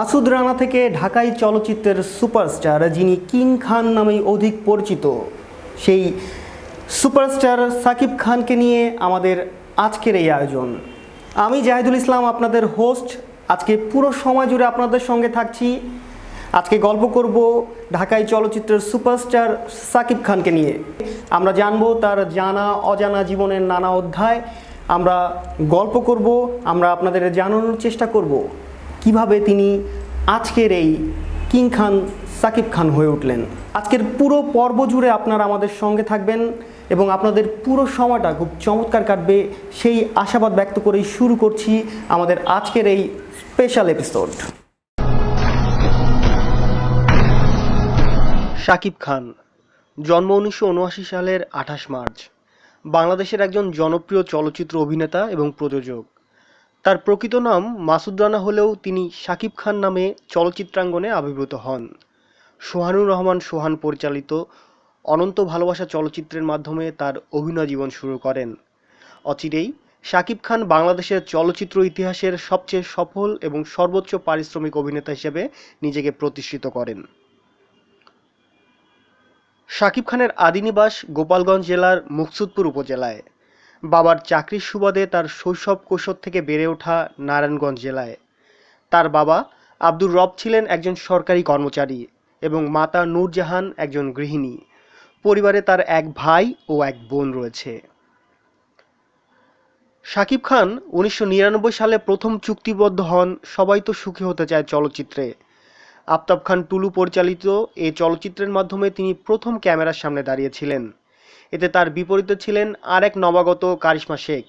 মাসুদ রানা থেকে ঢাকাই চলচ্চিত্রের সুপারস্টার, যিনি কিং খান নামেই অধিক পরিচিত। সেই সুপারস্টার সাকিব খানকে নিয়ে আমাদের আজকের এই আয়োজন। আমি জাহিদুল ইসলাম, আপনাদের হোস্ট আজকে পুরো সময় জুড়ে আপনাদের সঙ্গে থাকছি। আজকে গল্প করব ঢাকাই চলচ্চিত্রের সুপারস্টার সাকিব খানকে নিয়ে। আমরা জানব তার জানা, অজানা জীবনের নানা অধ্যায়। আমরা গল্প করব, আমরা আপনাদের জানানোর চেষ্টা করব। কীভাবে তিনি আজকের এই কিং খান সাকিব খান হয়ে উঠলেন। আজকের পুরো পর্ব জুড়ে আপনারা আমাদের সঙ্গে থাকবেন এবং আপনাদের পুরো সময়টা খুব চমৎকার কাটবে, সেই আশাবাদ ব্যক্ত করেই শুরু করছি আমাদের আজকের এই স্পেশাল এপিসোড শাকিব খান, জন্ম উনিশশো উনআশি সালের আঠাশ মার্চ। বাংলাদেশের একজন জনপ্রিয় চলচ্চিত্র অভিনেতা এবং প্রযোজক। তার প্রকৃত নাম মাসুদ রানা হলেও তিনি শাকিব খান নামে চলচ্চিত্রাঙ্গনে আবির্ভূত হন। সোহানুর রহমান সোহান পরিচালিত অনন্ত ভালোবাসা চলচ্চিত্রের মাধ্যমে তার অভিনয় জীবন শুরু করেন। অচিরেই শাকিব খান বাংলাদেশের চলচ্চিত্র ইতিহাসের সবচেয়ে সফল এবং সর্বোচ্চ পারিশ্রমিক অভিনেতা হিসেবে নিজেকে প্রতিষ্ঠিত করেন। শাকিব খানের আদিনিবাস গোপালগঞ্জ জেলার মুকসুদপুর উপজেলায়। বাবার চাকরির সুবাদে তার শৈশব কৈশোর থেকে বেড়ে ওঠা নারায়ণগঞ্জ জেলায়। তার বাবা আব্দুর রব ছিলেন একজন সরকারি কর্মচারী এবং মাতা নূরজাহান একজন গৃহিণী। পরিবারে তার এক ভাই ও এক বোন রয়েছে। শাকিব খান উনিশশো নিরানব্বই সালে প্রথম চুক্তিবদ্ধ হন সবাই তো সুখী হতে চায় চলচ্চিত্রে। আফতাব খান টুলু পরিচালিত এই চলচ্চিত্রের মাধ্যমে তিনি প্রথম ক্যামেরার সামনে দাঁড়িয়েছিলেন। এতে তার বিপরীতে ছিলেন আরেক নবাগত কারিশমা শেখ।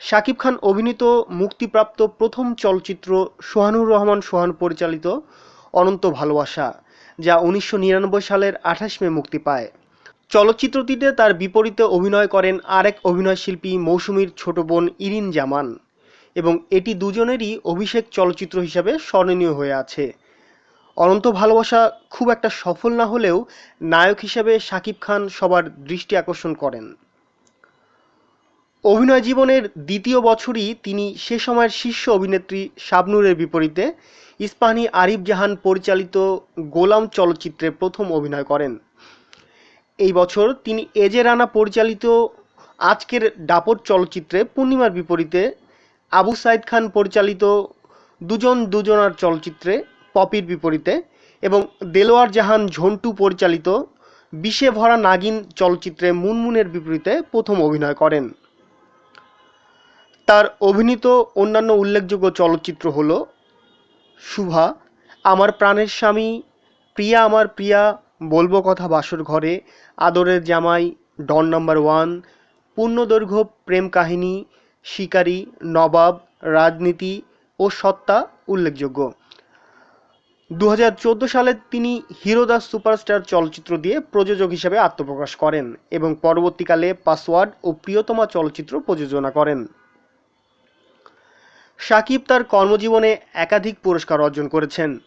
শাকিব খান অভিনীত মুক্তিপ্রাপ্ত প্রথম চলচ্চিত্র সোহানুর রহমান সোহান পরিচালিত অনন্ত ভালোবাসা, যা উনিশশো নিরানব্বই সালের আঠাশ মে মুক্তি পায়। চলচ্চিত্রটিতে তার বিপরীতে অভিনয় করেন আরেক অভিনয়শিল্পী মৌসুমীর ছোট বোন ইরিন জামান এবং এটি দুজনেরই অভিষেক চলচ্চিত্র হিসাবে স্মরণীয় হয়ে আছে। অনন্ত ভালোবাসা খুব একটা সফল না হলেও নায়ক হিসেবে শাকিব খান সবার দৃষ্টি আকর্ষণ করেন। অভিনয় জীবনের দ্বিতীয় বছরই তিনি সে সময়ের শীর্ষ অভিনেত্রী শাবনুরের বিপরীতে ইস্পাহানি আরিফ জাহান পরিচালিত গোলাম চলচ্চিত্রে প্রথম অভিনয় করেন। এই বছর তিনি এজে রানা পরিচালিত আজকের দাপট চলচ্চিত্রে পূর্ণিমার বিপরীতে আবু সাইদ খান পরিচালিত দুজন দুজনার চলচ্চিত্রে পপির বিপরীতে এবং দেলোয়ার জাহান ঝন্টু পরিচালিত বিষে ভরা নাগিন চলচ্চিত্রে মুনমুনের বিপরীতে প্রথম অভিনয় করেন। তার অভিনীত অন্যান্য উল্লেখযোগ্য চলচ্চিত্র হল শুভা, আমার প্রাণের স্বামী, প্রিয়া আমার প্রিয়া, বলব কথা বাসর ঘরে, আদরের জামাই, ডন নাম্বার ওয়ান, পূর্ণদৈর্ঘ্য, প্রেম কাহিনী, শিকারী, নবাব, রাজনীতি ও সত্তা উল্লেখযোগ্য। দু হাজার চৌদ্দ সালে তিনি হিরো হিরোদাস সুপারস্টার চলচ্চিত্র দিয়ে প্রযোজক হিসেবে আত্মপ্রকাশ করেন এবং পরবর্তীকালে পাসওয়ার্ড ও প্রিয়তমা চলচ্চিত্র প্রযোজনা করেন। সাকিব তার কর্মজীবনে একাধিক পুরস্কার অর্জন করেছেন,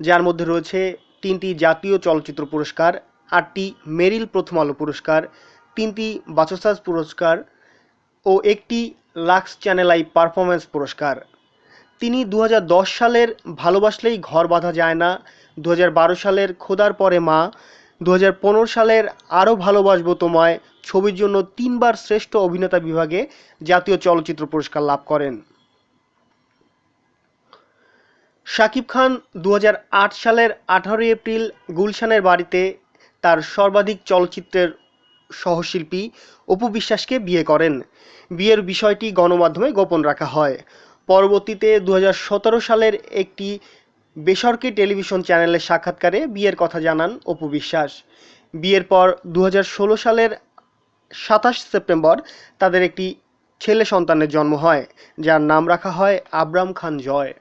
যার মধ্যে রয়েছে তিনটি জাতীয় চলচ্চিত্র পুরস্কার, আটটি মেরিল প্রথম আলো পুরস্কার, তিনটি বাচসাস পুরস্কার ও একটি লাক্স চ্যানেল আই পারফরমেন্স পুরস্কার। তিনি দু হাজার দশ সালের ভালোবাসলেই ঘর বাঁধা যায় না দু হাজার বারো সালের খোদার পরে মা দু হাজার পনেরো সালের আরও ভালোবাসবো তোমায় ছবির জন্য তিনবার শ্রেষ্ঠ অভিনেতা বিভাগে জাতীয় চলচ্চিত্র পুরস্কার লাভ করেন। শাকিব খান দু হাজার আট সালের আঠারোই এপ্রিল গুলশানের বাড়িতে তার সর্বাধিক চলচ্চিত্রের সহশিল্পী অপু বিশ্বাসকে বিয়ে করেন। বিয়ের বিষয়টি গণমাধ্যমে গোপন রাখা হয়। পরবর্তীতে দু হাজার সতেরো সালের একটি বেসরকারি টেলিভিশন চ্যানেলের সাক্ষাৎকারে বিয়ের কথা জানান অপু বিশ্বাস। বিয়ের পর দু হাজার ষোলো সালের সাতাশ সেপ্টেম্বর তাদের একটি ছেলে সন্তানের জন্ম হয়, যার নাম রাখা হয় আবরাম খান জয়।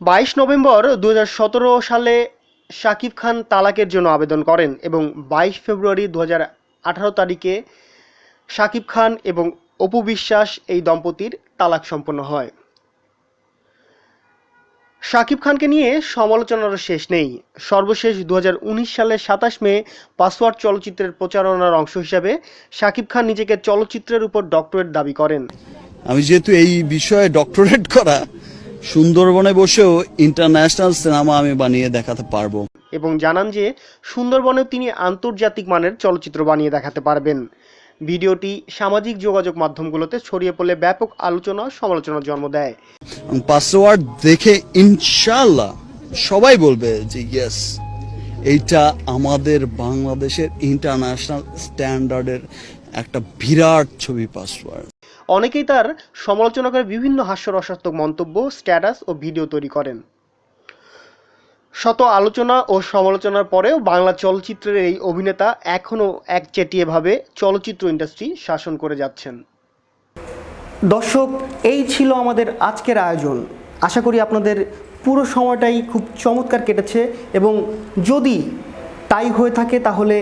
বাইশ নভেম্বর দু হাজার সতেরো সালে শাকিব খান তালাকের জন্য আবেদন করেন এবং বাইশ ফেব্রুয়ারি দু আঠারো তারিখে শাকিব খান এবং অপু বিশ্বাস এই দম্পতির তালাক সম্পন্ন হয়। শাকিব খানকে নিয়ে সমালোচনার শেষ নেই। সর্বশেষ দু সালের সাতাশ মে পাসওয়ার্ড চলচ্চিত্রের প্রচারণার অংশ হিসাবে শাকিব খান নিজেকে চলচ্চিত্রের উপর ডক্টরেট দাবি করেন। আমি যেহেতু এই বিষয়ে ডক্টরেট করা সুন্দরবনে বসেও ইন্টারন্যাশনাল সিনেমা আমি বানিয়ে দেখাতে পারব। এবং জানান যে সুন্দরবনেও তিনি আন্তর্জাতিক মানের চলচ্চিত্র বানিয়ে দেখাতে পারবেন। ভিডিওটি সামাজিক যোগাযোগ মাধ্যমগুলোতে ছড়িয়ে পড়লে ব্যাপক আলোচনা ও সমালোচনার জন্ম দেয়। পাসওয়ার্ড দেখে ইনশাল্লাহ সবাই বলবে যে ইয়েস এইটা আমাদের বাংলাদেশের ইন্টারন্যাশনাল স্ট্যান্ডার্ডের একটা বিরাট ছবি পাসওয়ার্ড। অনেকেই তার সমালোচনা করে বিভিন্ন হাস্যরসাত্মক মন্তব্য স্ট্যাটাস ও ভিডিও তৈরি করেন। শত আলোচনা ও সমালোচনার পরেও বাংলা চলচ্চিত্রের এই অভিনেতা এখনও একচেটিয়াভাবে চলচ্চিত্র ইন্ডাস্ট্রি শাসন করে যাচ্ছেন। দর্শক, এই ছিল আমাদের আজকের আয়োজন। আশা করি আপনাদের পুরো সময়টাই খুব চমৎকার কেটেছে এবং যদি তাই হয়ে থাকে তাহলে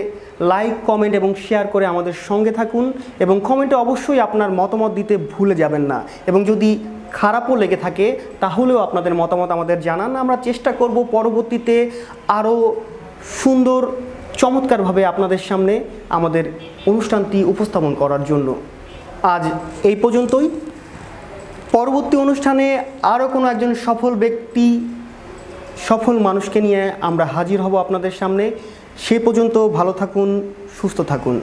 লাইক, কমেন্ট এবং শেয়ার করে আমাদের সঙ্গে থাকুন এবং কমেন্টে অবশ্যই আপনার মতামত দিতে ভুলে যাবেন না। এবং যদি খারাপও লেগে থাকে, তাহলেও আপনাদের মতামত আমাদের জানান। আমরা চেষ্টা করব পরবর্তীতে আরও সুন্দর, চমৎকারভাবে আপনাদের সামনে আমাদের অনুষ্ঠানটি উপস্থাপন করার জন্য। আজ এই পর্যন্তই। পরবর্তী অনুষ্ঠানে আরও কোনো একজন সফল ব্যক্তি, সফল মানুষকে নিয়ে আমরা হাজির হব আপনাদের সামনে। সে পর্যন্ত ভালো থাকুন, সুস্থ থাকুন।